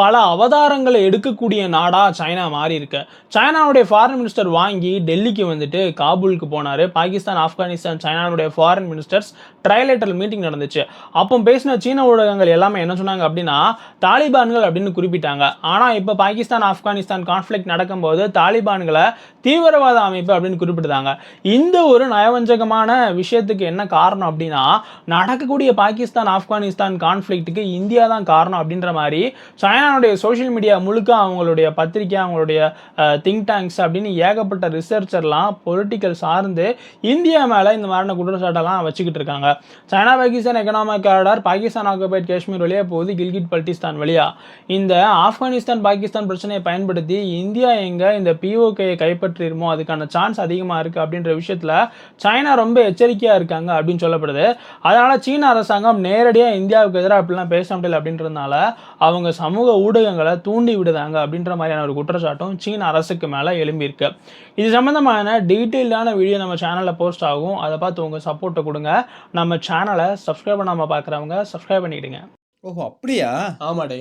பல அவதாரங்களை எடுக்கக்கூடிய நாடாக சைனா மாறி இருக்கு. சைனாவுடைய ஃபாரின் மினிஸ்டர் வாங்கி டெல்லிக்கு வந்துட்டு காபூலுக்கு போனார். பாகிஸ்தான் ஆப்கானிஸ்தான் சைனாவுடைய ஃபாரின் மினிஸ்டர்ஸ் ட்ரைலேட்டரல் மீட்டிங் நடந்துச்சு. அப்போ பேசின சீன ஊடகங்கள் எல்லாமே என்ன சொன்னாங்க அப்படின்னா தாலிபான்கள் அப்படின்னு குறிப்பிட்டாங்க. ஆனால் இப்போ பாகிஸ்தான் ஆப்கானிஸ்தான் கான்ஃப்ளிக் நடக்கும்போது தாலிபான்களை தீவிரவாத அமைப்பு அப்படின்னு குறிப்பிட்டாங்க இந்த ஒரு நயவஞ்சகமான விஷயத்துக்கு என்ன காரணம் அப்படின்னா நடக்கக்கூடிய பாகிஸ்தான் ஆப்கானிஸ்தான் கான்ஃப்ளிக்ட்டுக்கு இந்தியா தான் காரணம் அப்படின்ற மாதிரி சைனா சைனாவுடைய சோஷியல் மீடியா முழுக்க அவங்களுடைய பத்திரிக்கை அவங்களுடைய திங்க் டேங்க்ஸ் அப்படின்னு ஏகப்பட்ட ரிசர்ச்சர்லாம் பொலிட்டிக்கல் சார்ந்து இந்தியா மேலே இந்த மாதிரியான குற்றச்சாட்டெல்லாம் வச்சுக்கிட்டு இருக்காங்க. China Pakistan economic corridor Pakistan occupied Kashmir வழியாக போகுது கில்கிட் பல்டிஸ்தான் வழியாக இந்த ஆப்கானிஸ்தான் பாகிஸ்தான் பிரச்சனையை பயன்படுத்தி இந்தியா எங்க இந்த பிஓகேயை கைப்பற்றிடுமோ அதுக்கான சான்ஸ் அதிகமாக இருக்கு அப்படின்ற விஷயத்துல சைனா ரொம்ப எச்சரிக்கையா இருக்காங்க அப்படின்னு சொல்லப்படுது. அதனால சீன அரசாங்கம் நேரடியாக இந்தியாவுக்கு எதிராக அப்படிலாம் பேச முடியல அப்படின்றதுனால அவங்க சமூக ஊடகங்களை தூண்டி விடுதாங்க அப்படின்ற மாதிரியான ஒரு குற்றச்சாட்டும் சீன அரசுக்கு மேலே எழும்பியிருக்கு. இது சம்மந்தமான டீட்டெயிலான வீடியோ நம்ம சேனலில் போஸ்ட் ஆகும். அதை பார்த்து உங்கள் சப்போர்ட்டை கொடுங்க. நம்ம சேனலை சப்ஸ்கிரைப் பண்ணாமல் பார்க்குறவங்க சப்ஸ்கிரைப் பண்ணிக்கிடுங்க. ஓஹோ அப்படியா? ஆமாடே.